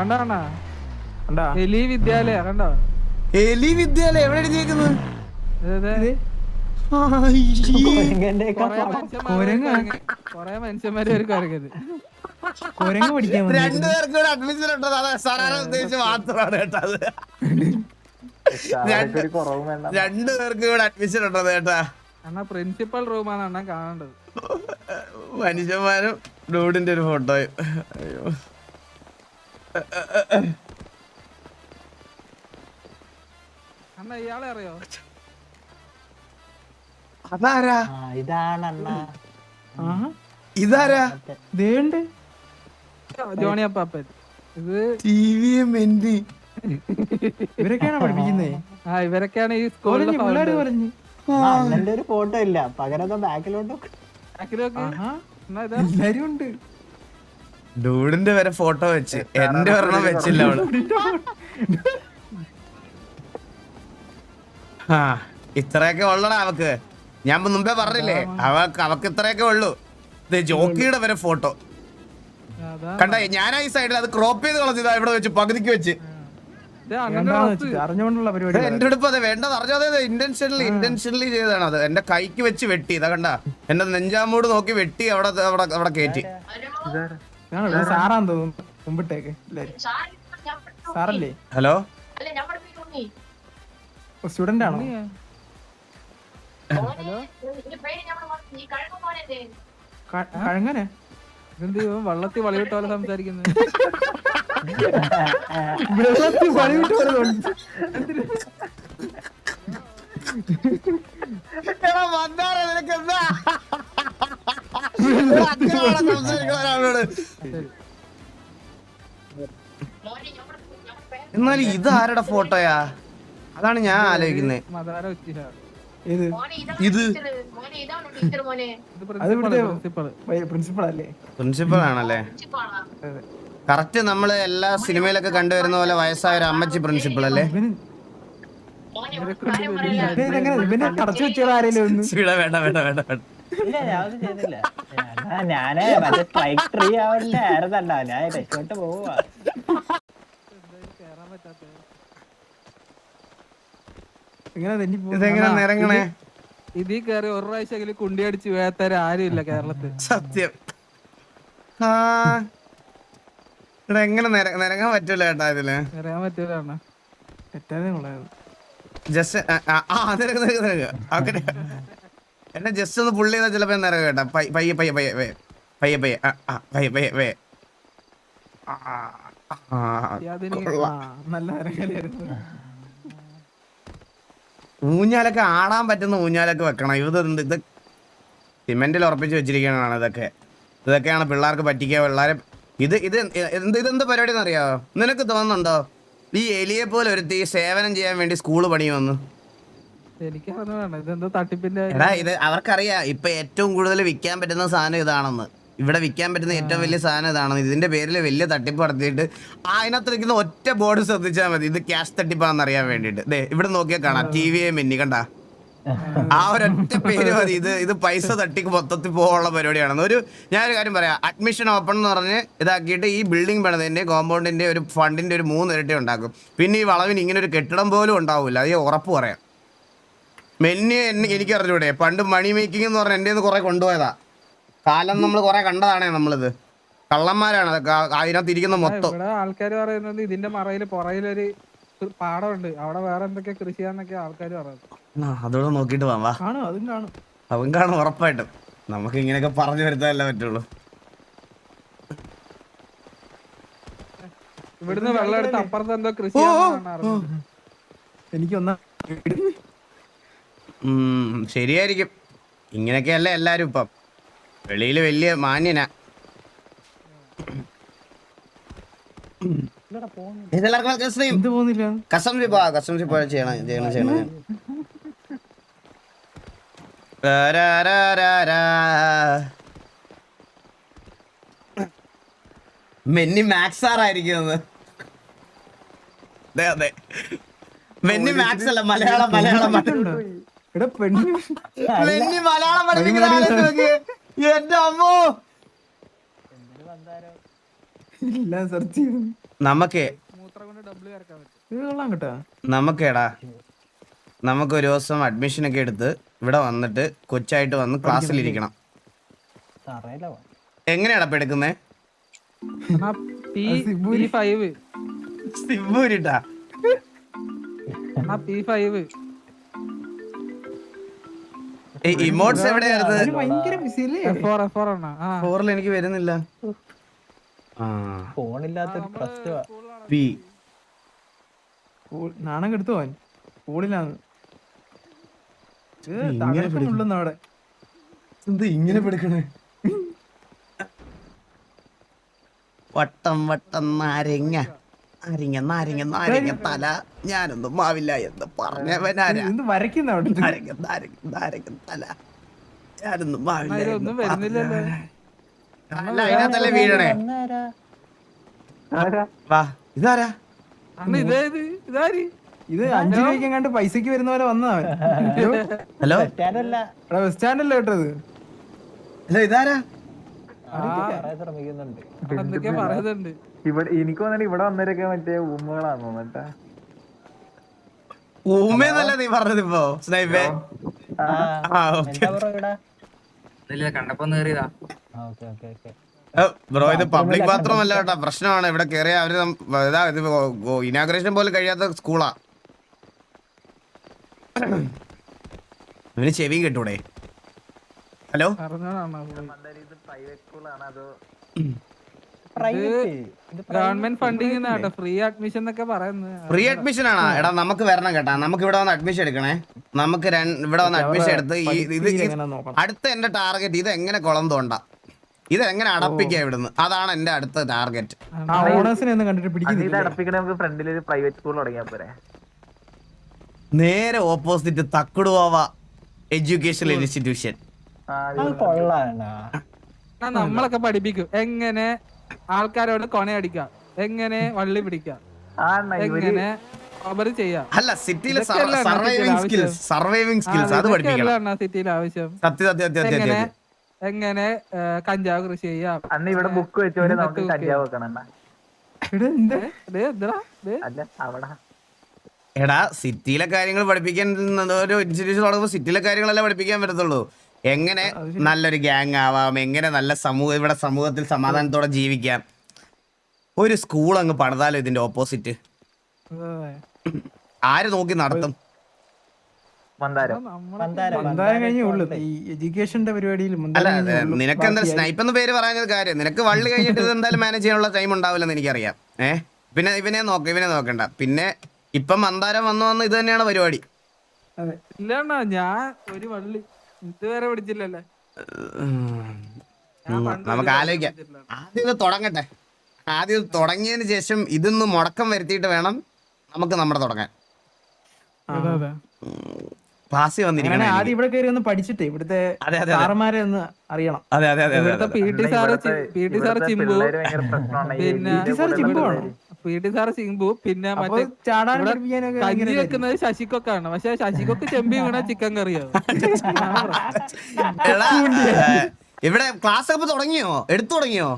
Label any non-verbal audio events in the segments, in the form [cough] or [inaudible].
കണ്ടോ കണ്ടാ? കണ്ടാ? എലി വിദ്യാലയ കണ്ടോ? എലി വിദ്യാലയം എവിടെ എഴുതിയേക്കുന്നത് കൊറേ മനുഷ്യന്മാര് കൊറേ മനുഷ്യന്മാര് ഒരു കറങ്ങത് കുരങ്ങ് പഠിക്കാൻ വന്നു. രണ്ടുപേർക്കും കൂടെ അഡ്മിഷൻ ഉണ്ടത് അത് സാറാരെ ഉദ്ദേശിച്ച് മാത്രമാണ് കേട്ടോ അത്. രണ്ട് രണ്ടുപേർക്കും കൂടെ അഡ്മിഷൻ ഉണ്ടത് കേട്ടാ. അണ്ണാ പ്രിൻസിപ്പൽ റൂമാണ് അണ്ണാ കാണേണ്ടത്. മനുഷ്യന്മാരും ഡൂഡിന്റെ ഒരു ഫോട്ടോയും അയ്യോ. അണ്ണാ ഇയാളെ അറിയോ? അതാരാ? ഇതാണ് അണ്ണ ഇതാരാ? ദേണ്ട് ജോണി അപ്പാപ്പൻ. ഇത് ടി വി പഠിപ്പിക്കുന്നേ? ആ ഇവരൊക്കെയാണ് ഈ സ്കൂളിൽ പറഞ്ഞു. ഒരു ഫോട്ടോ ഇല്ല. പകരം ബാക്കിലോട്ട് ഇതാ? എല്ലാരും ഉണ്ട്. ഡൂഡിന്റെ വരെ ഫോട്ടോ വെച്ച്. എന്റെ ഒരെണ്ണം വെച്ചില്ല അവൾ. ആ ഇത്രയൊക്കെ ഉള്ളടാ അവക്ക്. ഞാൻ മുമ്പേ പറഞ്ഞില്ലേ അവക്ക് അവക്ക് ഇത്രയൊക്കെ ഉള്ളൂ. ഇത് ജോക്കിയുടെ വരെ ഫോട്ടോ. കണ്ട ഞാനാ ഈ സൈഡിൽ അത് ക്രോപ്പ് ചെയ്ത് കളഞ്ഞതാ ഇവിടെ വെച്ച് പകുതിക്ക് വെച്ച്. അറിഞ്ഞുകൊണ്ടുള്ള പരിപാടി എന്റെ അടുപ്പ് അതെ വേണ്ടത് അറിഞ്ഞത് ഇന്റൻഷനലി ഇന്റൻഷനലി ചെയ്തതാണ് അത്. എന്റെ കൈക്ക് വെച്ച് വെട്ടി ഇതാ കണ്ട. എന്റെ നെഞ്ചാമൂട് നോക്കി വെട്ടി അവിടെ അവിടെ അവിടെ കയറ്റി. സാറാന്ന് തോന്നുന്നു മുമ്പിട്ടേക്ക്. സാറല്ലേ? ഹലോ? സ്റ്റുഡന്റ് ആണോ? കഴങ്ങനെ ഇതെന്ത് ഇവൻ വള്ളത്തിൽ വളവിട്ട പോലെ സംസാരിക്കുന്നത് വെള്ളത്തിൽ വരുന്നുണ്ട്. എടാ വന്നാറ നിനക്ക് എന്താ അങ്ങനെയാണോ സംസാരിക്കുന്നത് ഒരാളോട്? എന്നാലും ഇത് ആരുടെ ഫോട്ടോയാ? അതാണ് ഞാൻ ആലോചിക്കുന്നത് ഇത്. ഇത് പ്രിൻസിപ്പൾ ആണല്ലേ? അതെ. കറക്റ്റ് നമ്മൾ എല്ലാ സിനിമയിലൊക്കെ കണ്ടുവരുന്ന പോലെ വയസ്സായ ഒരു അമ്മച്ചി പ്രിൻസിപ്പൾ അല്ലേ? വേണ്ട വേണ്ട വേണ്ട വേണ്ട. ഇല്ല ഞാനൊന്നും ചെയ്തില്ല. ഞാൻ മറ്റേ സ്ട്രൈക്ക് ട്രീ ആവണ്ട ആയിരുന്നല്ല ഞാൻ രക്ഷപ്പെട്ട് പോവാ ഇതെങ്ങനെ ഇതിൽ കയറി ഒരു പ്രാവശ്യം കുണ്ടി അടിച്ച് വേത്തര ആരും ഇല്ല കേരളത്തിൽ. സത്യം. ആ. ഇവിടെ എങ്ങനെ നിര- നിരങ്ങാൻ പറ്റൂല കേട്ടാ ഇതിൽ? പറ്റൂലാണ് തെറ്റാതെ ജസ്റ്റ് ആ നിരക്ക് നിരക്ക് നിരക്ക്. ഓക്കെ. എന്നെ ജസ്റ്റ് ഒന്ന് പുള്ളി ചെയ്താൽ ചിലപ്പോൾ നേരം കേട്ടോ. പയ്യ പയ്യെ പയ്യെ പയ്യെ. പയ്യെ പയ്യെ. പയ്യെ പയ്യെ നിരങ്ങലായിരുന്നു ഊഞ്ഞാലൊക്കെ ആടാൻ പറ്റുന്ന ഊഞ്ഞാലൊക്കെ വെക്കണം. ഇത് എന്ത് ഇത് സിമെന്റിൽ ഉറപ്പിച്ച് വെച്ചിരിക്കണതാണ് ഇതൊക്കെ. ഇതൊക്കെയാണ് പിള്ളേർക്ക് പറ്റിക്കുക. പിള്ളേരെ ഇത് ഇത് എന്ത് ഇതെന്ത് പരിപാടി എന്നറിയാമോ നിനക്ക് തോന്നുന്നുണ്ടോ? ഈ എലിയെ പോലെ ഒരുത്തി സേവനം ചെയ്യാൻ വേണ്ടി സ്കൂൾ പണി എനിക്ക് ഇതെന്തോ തട്ടിപ്പിന്റെ എടാ ഇത് അവർക്കറിയാം. ഇപ്പൊ ഏറ്റവും കൂടുതൽ വിൽക്കാൻ പറ്റുന്ന സാധനം ഇതാണെന്ന്. ഇവിടെ വിൽക്കാൻ പറ്റുന്ന ഏറ്റവും വലിയ സാധനം ഇതാണെന്ന്. ഇതിന്റെ പേരിൽ വലിയ തട്ടിപ്പ് നടത്തിയിട്ട് ആ അതിനകത്ത് നിൽക്കുന്ന ഒറ്റ ബോർഡ് ശ്രദ്ധിച്ചാൽ മതി. ഇത് ക്യാഷ് തട്ടിപ്പാണെന്ന് അറിയാൻ വേണ്ടിട്ട് ദേ ഇവിടെ നോക്കിയാൽ കാണാം. ടി വി മിന്നി കണ്ട? ആ. ഒരൊറ്റ പേര് മതി. ഇത് ഇത് പൈസ തട്ടിക്ക് മൊത്തത്തിൽ പോകാനുള്ള പരിപാടിയാണെന്ന്. ഒരു ഞാനൊരു കാര്യം പറയാം. അഡ്മിഷൻ ഓപ്പൺ എന്ന് പറഞ്ഞ് ഇതാക്കിയിട്ട് ഈ ബിൽഡിംഗ് പണിതിന്റെ കോമ്പൗണ്ടിന്റെ ഒരു ഫണ്ടിന്റെ ഒരു മൂന്ന് ഇരട്ടി ഉണ്ടാക്കും. പിന്നെ ഈ വളവിന് ഇങ്ങനെ ഒരു കെട്ടിടം പോലും ഉണ്ടാവില്ല. അത് ഉറപ്പ് പറയാം. മെന്നി എനിക്ക് അറിഞ്ഞൂടെ പണ്ട് മണി മേക്കിംഗ് എന്ന് പറഞ്ഞ എന്റെ കുറെ കൊണ്ടുപോയതാ. കാലം നമ്മൾ കുറെ കണ്ടതാണേ നമ്മളിത്. കള്ളന്മാരാണ് അതിനകത്ത് ഇരിക്കുന്ന മൊത്തം. ആൾക്കാർ പറയുന്നത് ഇതിന്റെ മറയിൽ പുറയിലൊരു പാടമുണ്ട്. അവിടെ വേറെ എന്തൊക്കെ കൃഷി ആൾക്കാര് ആൾക്കാർ പറയുന്നത്. ആ, അതോടെ നോക്കിട്ട് വാ കാണും അതും കാണും. അവൻ കാണും ഉറപ്പായിട്ടും. നമുക്ക് ഇങ്ങനെയൊക്കെ പറഞ്ഞു വരുത്താനല്ലേ പറ്റുള്ളൂ. ഇവിടുന്ന് വെള്ളം എടുത്ത് അപ്പുറത്ത് എന്തോ കൃഷി എനിക്കൊന്നാ എനിക്ക് ഒന്നാ ഉം, ശരിയായിരിക്കും. ഇങ്ങനെയൊക്കെയല്ല എല്ലാരും ഇപ്പം. വെളിയിൽ വലിയ മാന്യനാ. ചെയ്യണം ചെയ്യണം ചെയ്യണം. മെന്നി മാക്സ് ആറായിരിക്കും അതെ അതെ മെന്നി മാക്സ് അല്ല മലയാളം മലയാളം മലയാളം. പെണ്ണ് മലയാളം പഠിപ്പിക്കുന്ന ആലോചിച്ച് നോക്കിയേ. എന്റെ അമ്മോ. എല്ലാം സെർച്ച് ചെയ്തു നമുക്ക് മൂത്രം ഡബിൾ കറക്കാൻ പറ്റും ഇത് കൊള്ളാം കേട്ടാ. നമുക്കേടാ. നമുക്ക് ഒരു ദിവസം അഡ്മിഷൻ ഒക്കെ എടുത്ത് ഇവിടെ വന്നിട്ട് കൊച്ചായിട്ട് വന്ന് ക്ലാസ്സിൽ ഇരിക്കണം എങ്ങനെയാടാ ഇപ്പൊ എടുക്കുന്നേ ഫൈവ് സിബൂരിട്ടാ. ആണ്. എവിടെയായിരുന്നു ഫോറിൽ എനിക്ക് വരുന്നില്ല. ഫോണില്ലാത്തൊരു നാണം കെടുത്തു പോവാൻ ഇങ്ങനെ ഉള്ളു അവിടെ. എന്ത് ഇങ്ങനെ പിടിക്കണേ. വട്ടം വട്ടം നാരങ്ങ. നാരങ്ങ നാരങ്ങ നാരങ്ങ തല. ഞാനൊന്നും മാവില്ല എന്ന് പറഞ്ഞവനാരാ? വരയ്ക്കുന്ന നാരങ്ങ നാരങ്ങ നാരങ്ങ തല. ഞാനൊന്നും മാവില്ല ഒന്നും വരുന്നില്ലല്ലോ. അല്ല അതിനകത്തല്ലേ വീഴണേ? വാ ഇതാരാ? ഇത് അഞ്ചു രൂപയ്ക്ക് കണ്ട് പൈസക്ക് വരുന്ന പോലെ വന്നവൻ ഹലോ? ബസ് സ്റ്റാൻഡല്ലേ കേട്ടത്? ഹലോ ഇതാരാ? പറയുന്നുണ്ട്. ഇവിടെ എനിക്ക് വന്നിട്ട് ഇവിടെ വന്നവരൊക്കെ മറ്റേ ഊമ്മകളാന്ന് തോന്നട്ടെ ഊമേന്നല്ല നീ പറഞ്ഞത് ഇപ്പോ സ്നൈപ്പേ ബ്രോ ഇവിടെ? ഇല്ല കണ്ടപ്പോ നേറിയതാ ഓക്കെ ഓക്കെ ഓക്കെ. ബ്രോ ഇത് പബ്ലിക് ബാത്റൂം അല്ല കേട്ടോ പ്രശ്നമാണ്. ഇവിടെ കേറിയ അവർ ഇതാ ഇത് ഇനാഗ്രേഷൻ പോലും കഴിയാത്ത സ്കൂളാ ഇവന് ചെവി കിട്ടൂടെ? Hello? Government funding free admission എന്നൊക്കെ പറയുന്നത്. ഫ്രീ അഡ്മിഷൻ ആണോ? എടാ നമുക്ക് വരണം കേട്ടാ. നമുക്ക് ഇവിടെ വന്ന് അഡ്മിഷൻ എടുക്കണേ. നമുക്ക് ഇവിടെ വന്ന് അഡ്മിഷൻ എടുത്ത് ഈ ഇത് അടുത്ത എന്റെ ടാർഗറ്റ് ഇത് എങ്ങനെ കുളം തോണ്ട? ഇത് എങ്ങനെ അടപ്പിക്ക ഇവിടുന്ന്? അതാണ് എന്റെ അടുത്ത ടാർഗറ്റ് ആ ഓണേഴ്സിനെ ഒന്നും ഇത് പിടിക്കുന്നില്ല നമുക്ക് ഫ്രണ്ടിൽ പ്രൈവറ്റ് സ്കൂൾ തുടങ്ങിയാ പോരെ. നേരെ ഓപ്പോസിറ്റ് തക്കുടുവാവ എഡ്യൂക്കേഷണൽ ഇൻസ്റ്റിറ്റ്യൂഷൻ നമ്മളൊക്കെ പഠിപ്പിക്കും. എങ്ങനെ ആൾക്കാരോട് കൊണയടിക്ക എങ്ങനെ വള്ളി പിടിക്കാം അണ്ണാ, ഇവർ? എങ്ങനെ അല്ല സിറ്റിയിലെ സർവൈവിംഗ് സ്കിൽസ് സർവൈവിംഗ് സ്കിൽസ് അത് പഠിപ്പിക്കണം. സിറ്റിയിൽ ആവശ്യം? സത്യ സത്യ സത്യം എങ്ങനെ കഞ്ചാവ് കൃഷി ചെയ്യാം? അന്ന് ഇവിടെ ബുക്ക് വെച്ചവരെ നമുക്ക് ഇതൊക്കെ കഞ്ചാവ് വെക്കണം അണ്ണാ. എടാ, എന്താ? ദേ, എന്തെടാ? അല്ല അവിടെ. എടാ സിറ്റിയിലെ കാര്യങ്ങൾ പഠിപ്പിക്കാൻ ഒരു ഇൻസ്റ്റിറ്റ്യൂഷൻ തുടങ്ങുമ്പോൾ സിറ്റിയിലെ കാര്യങ്ങളല്ലേ പഠിപ്പിക്കാൻ പറ്റത്തുള്ളൂ. എങ്ങനെ നല്ലൊരു ഗ്യാങ് ആവാം എങ്ങനെ നല്ല സമൂഹം ഇവിടെ സമൂഹത്തിൽ സമാധാനത്തോടെ ജീവിക്കാം. ഒരു സ്കൂൾ അങ്ങ് പണിതാലോ ഇതിന്റെ ഓപ്പോസിറ്റ് ആര് നോക്കി നടത്തും? നിനക്ക് എന്താ സ്നൈപ്പ് എന്ന് പേര് പറയുന്നത് കാര്യം? നിനക്ക് വള്ളി കഴിഞ്ഞിട്ട് ഇത് എന്തായാലും മാനേജ് ചെയ്യാനുള്ള ടൈം ഉണ്ടാവില്ലെന്ന് എനിക്കറിയാം. ഏഹ് പിന്നെ ഇവനെ നോക്ക ഇവനെ നോക്കണ്ട. പിന്നെ ഇപ്പം മന്ദാരം വന്നു വന്ന് ഇത് തന്നെയാണ് പരിപാടി. ഇല്ല ഞാൻ ഒരു വള്ളി ഇതുവരെ പിടിച്ചില്ലല്ലേ? നമുക്ക് ആലോചിക്കാം. ആദ്യം ഇത് തുടങ്ങട്ടെ. ആദ്യം ഇത് തുടങ്ങിയതിന് ശേഷം ഇതൊന്ന് മുടക്കം വരുത്തിയിട്ട് വേണം നമുക്ക് നമ്മുടെ തുടങ്ങാൻ. അതെ, അതെ. ക്ലാസ്സിൽ വന്നിരിക്കണം ആദ്യം ഇവിടെ കയറി ഒന്ന് പഠിച്ചിട്ടേ ഇവിടുത്തെ സാറന്മാരെ ഒന്ന് അറിയണം. അതെ അതെ അതെ P T sir P T sir Chimbu പിന്നെ ചിമ്പു. ആണോ? പി ടി സാറ് ചിമ്പു പിന്നെ മറ്റേ കഞ്ഞി വെക്കുന്നത് ശശികൊക്കാണ് പക്ഷെ ശശികൊക്ക് ചെമ്പി വീണ [laughs] ചിക്കൻ കറിയോ. എടാ, ഇവിടെ ക്ലാസ് ഒക്കെ തുടങ്ങിയോ? എടുത്തു തുടങ്ങിയോ?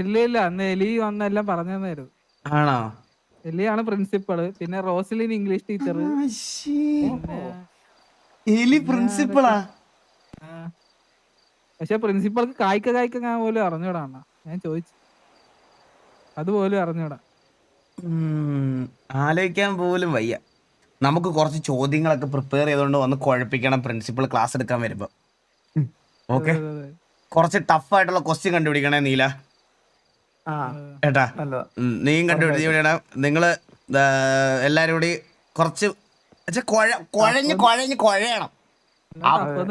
ഇല്ല ഇല്ല. അന്ന് എലി വന്നെല്ലാം പറഞ്ഞു തന്നായിരുന്നു ആണോ? എലിയാണ് പ്രിൻസിപ്പൾ. പിന്നെ റോസലിൻ ഇംഗ്ലീഷ് ടീച്ചർ എലി പ്രിൻസിപ്പളാ? പക്ഷെ പ്രിൻസിപ്പൾക്ക് കായ്ക്ക കായ്ക്ക ഞാൻ പോലും അറിഞ്ഞൂടാ ഞാൻ ചോദിച്ചു. അതുപോലും അറിഞ്ഞൂടാ. ആലോചിക്കാൻ പോലും വയ്യ. നമുക്ക് കുറച്ച് ചോദ്യങ്ങളൊക്കെ പ്രിപ്പയർ ചെയ്തുകൊണ്ട് വന്ന് കുഴപ്പിക്കണം പ്രിൻസിപ്പൾ ക്ലാസ് എടുക്കാൻ വരുമ്പോ. ഓക്കെ. കുറച്ച് ടഫ് ആയിട്ടുള്ള ക്വസ്റ്റ്യൻ കണ്ടുപിടിക്കണേ നീല. ഏട്ടാ നീയും കണ്ടുപിടിക്കണം നിങ്ങൾ എല്ലാരും കൂടി കുറച്ച് ച്ചാ കുഴ- കുഴഞ്ഞ് കുഴഞ്ഞ് കുഴയണം.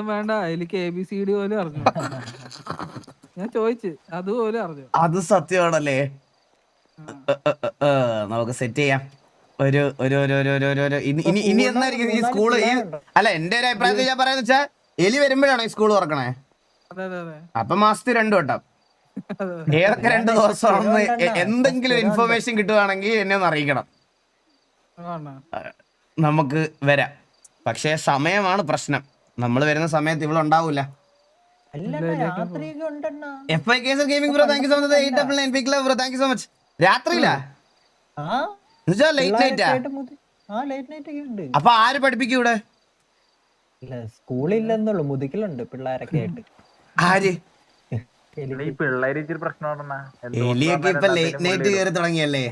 വേണ്ട. എ ബി സി ഡി പോലും അറിഞ്ഞു? ഞാൻ ചോദിച്ചു അതുപോലെ അറിഞ്ഞു? അത് സത്യമാണല്ലേ? നമുക്ക് സെറ്റ് ചെയ്യാം. ഒരു ഒരു ഒരു ഒരു ഒരു ഒരു ഒരു. ഇനി ഇനി ഇനി എന്നായിരിക്കും ഈ സ്കൂൾ ഈ അല്ല എന്റെ ഒരു അഭിപ്രായത്തിൽ ഞാൻ പറയാന്ന് വെച്ചാ എലി വരുമ്പോഴാണോ ഈ സ്കൂൾ തുറക്കണേ? അപ്പൊ മാസത്തിൽ രണ്ടു വട്ടം. അതെ. ഏതൊക്കെ രണ്ട് ദിവസമാണെന്ന് എ- എന്തെങ്കിലും ഇൻഫർമേഷൻ കിട്ടുവാണെങ്കിൽ എന്നെ ഒന്ന് അറിയിക്കണം? നമുക്ക് വരാം. പക്ഷേ സമയമാണ് പ്രശ്നം. നമ്മൾ വരുന്ന സമയത്ത് ഇവിടെ ഉണ്ടാവൂല. F I case gaming bro thank you so much eight double nine P club bro thank you so much രാത്രിയിലാ? എന്നുവെച്ചാ ലേറ്റ് പിള്ളേരൊക്കെ നൈറ്റാ ആ? ലേറ്റ് നൈറ്റ് ഒക്കെ ഉണ്ട്. അപ്പൊ ആര് പഠിപ്പിക്കും ഇവിടെ? ഇല്ല സ്കൂളില്ലെന്നുള്ളൂ. മുതുക്കിലുണ്ട് പിള്ളേരൊക്കെ ആയിട്ട്. ആര്? എലിയൊക്കെ ഇപ്പൊ ലേറ്റ് നൈറ്റ് കയറി തുടങ്ങിയല്ലേ.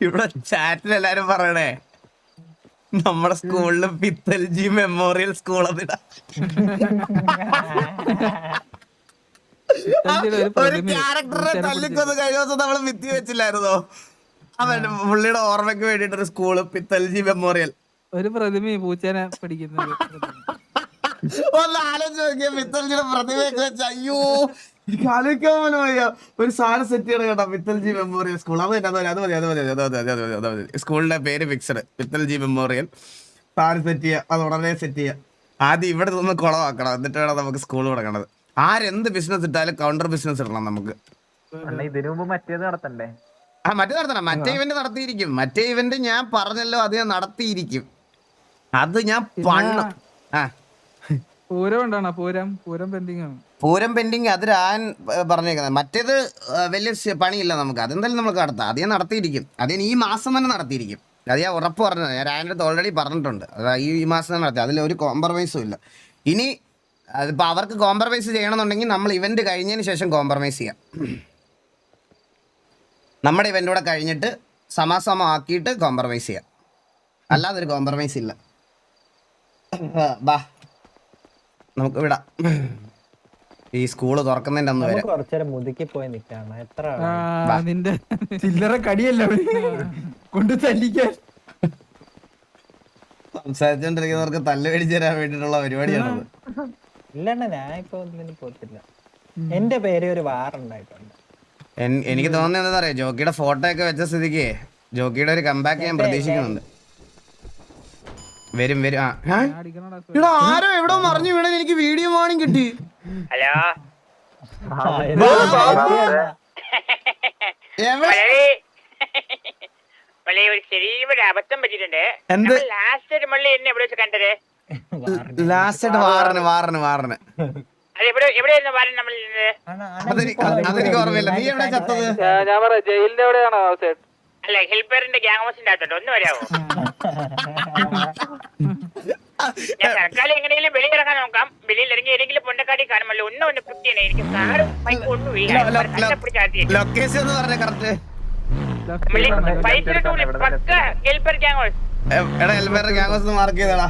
ഇവിടെ ചാറ്റിൽ എല്ലാരും പറയണേ നമ്മുടെ സ്കൂളിൽ പിത്തൽജി മെമ്മോറിയൽ സ്കൂൾ അതിടാ. [laughs] ഒരു ക്യാരക്ടറെ തല്ലിക്കൊന്ന് കഴിഞ്ഞ ദിവസം നമ്മൾ വിത്തി വെച്ചില്ലായിരുന്നോ? അവൻ പുള്ളിയുടെ ഓർമ്മയ്ക്ക് വേണ്ടിട്ട് ഒരു സ്കൂൾ പിത്തൽജി മെമ്മോറിയൽ ഒരു പ്രതിമ പൂച്ചേനെ പിടിക്കുന്നത് ഒന്ന് ആലോചിച്ച് നോക്കിയ പിത്തൽജിയുടെ പ്രതിമയൊക്കെ വെച്ച അയ്യോ ആലോചിക്കാൻ പോലും വയ്യ. ഒരു സാധനം സെറ്റ് ചെയ്യണം കേട്ടോ പിത്തൽജി മെമ്മോറിയൽ സ്കൂൾ അത് തന്നെ, അത് മതി അത് മതി അത് മതി അത് മതി അത് മതി. സ്കൂളിന്റെ പേര് ഫിക്സഡ് പിത്തൽജി മെമ്മോറിയൽ സാധനം സെറ്റ് ചെയ്യുക അത് ഉടനെ സെറ്റ് ചെയ്യുക. ആദ്യം ഇവിടെ നിന്ന് കുളമാക്കണം എന്നിട്ട് വേണം നമുക്ക് സ്കൂൾ തുടങ്ങണത്. ആരെന്ത് ബിസിനസ് ഇട്ടാലും കൗണ്ടർ ബിസിനസ് ഇടണം നമുക്ക്. അണ്ണ ഇതിനു മുമ്പ് മറ്റേത് നടത്തണ്ടേ? ആ മറ്റേ നടത്തണം. മറ്റേ ഇവന്റ് നടത്തിയിരിക്കും. മറ്റേ ഇവന്റ് ഞാൻ പറഞ്ഞല്ലോ അത് ഞാൻ നടത്തിയിരിക്കും. അത് ഞാൻ പണ്ണം ആ. പൂരം ഉണ്ടാണോ പൂരം. പൂരം പെൻഡിങ് ആണ്. പൂരം പെൻഡിങ് അത് രാൻ പറഞ്ഞേക്കുന്നത്. മറ്റേത് വലിയ പണിയില്ല നമുക്ക്. അതെന്തായാലും നമുക്ക് നടത്താം. അത് ഞാൻ നടത്തിയിരിക്കും. അത് ഞാൻ ഈ മാസം തന്നെ നടത്തിയിരിക്കും. അത് ഞാൻ ഉറപ്പ് പറഞ്ഞത്. ഞാൻ രാന്റെ അടുത്ത് ഓൾറെഡി പറഞ്ഞിട്ടുണ്ട്. അത് ഈ ഈ മാസം തന്നെ നടത്തി. അതിൽ ഒരു കോംപ്രമൈസും ഇല്ല. ഇനി അതിപ്പോൾ അവർക്ക് കോംപ്രമൈസ് ചെയ്യണമെന്നുണ്ടെങ്കിൽ നമ്മൾ ഇവന്റ് കഴിഞ്ഞതിന് ശേഷം കോംപ്രമൈസ് ചെയ്യാം. നമ്മുടെ ഇവന്റ് കൂടെ കഴിഞ്ഞിട്ട് സമാസമാക്കിയിട്ട് കോംപ്രമൈസ് ചെയ്യാം. അല്ലാതെ ഒരു കോംപ്രമൈസ് ഇല്ല. ബാ. നമുക്ക് വിടാം. ഈ സ്കൂൾ തുറക്കുന്നതിന്റെ അന്ന് വരെ. നമുക്ക് കുറച്ചേരം മുതുക്കി പോയി എത്ര? നിന്റെ ചില്ലറ കടിയല്ല കൊണ്ട് തല്ലിക്കാൻ. സംസാരിച്ചോണ്ടിരിക്കുന്നവർക്ക് തല്ല് മേടിച്ചു തരാൻ വേണ്ടിയിട്ടുള്ള പരിപാടിയാണത്. ഇല്ലണ്ണ ഞാൻ ഇപ്പൊ ഒന്നിനും പോത്തില്ല എന്റെ പേര് ഒരു വാറുണ്ടായിട്ടുണ്ട് എനിക്ക് തോന്നുന്നത് എന്താ പറയാ ജോക്കിയുടെ ഫോട്ടോ ഒക്കെ വെച്ച സ്ഥിതിക്ക് ജോക്കിയുടെ ഒരു കമ്പാക്ക് ഞാൻ പ്രതീക്ഷിക്കുന്നുണ്ട്. വരും വരും. ആ? അടിക്കണടാ ആരോ എവിടെ മറിഞ്ഞു വീണ എനിക്ക് വീഡിയോ മോർണിംഗ് കിട്ടി. ഹലോ? ഒരു ചെറിയ അബദ്ധം പറ്റിയിട്ടുണ്ട്. എന്ത്? ലാസ്റ്റ് ഒരു മള്ളി എന്നെ എവിടെ വെച്ച് കണ്ടത്. ലാസ്റ്റ് വാറന് വാറന് വാറന്. അതെനിക്ക് ഓർമ്മയില്ല. നീ എവിടെ ചത്തത്? ഞാൻ പറയാം ജയിലിന്റെ എവിടെയാണോ അല്ല ഹെൽപ്പറിന്റെ ഗ്യാങ് ഹൗസിന്റെ അകത്തോട്ട് ഒന്ന് വരാമോ ഞാൻ തൽക്കാലം എങ്ങനെയെങ്കിലും വെളിയിറങ്ങാൻ നോക്കാം. വെളിയിൽ ഇറങ്ങി ഏതെങ്കിലും പൊണ്ടക്കാടി കാണുമല്ലോ ഒന്നും ഒന്ന് പിക്ക് ചെയ്യണേ. എനിക്ക് കാറും ബൈക്കും ഒന്നും ഇല്ല. ലൊക്കേഷൻ എന്ന് പറഞ്ഞ കറക്റ്റ്. പൈസ പക്ക ഹെൽപ്പർ ഗ്യാങ് ഹൗസ്. എടാ എൽമേറെ ഗ്യാങ് ഹൗസ് മാർക്ക് ചെയ്തടാ.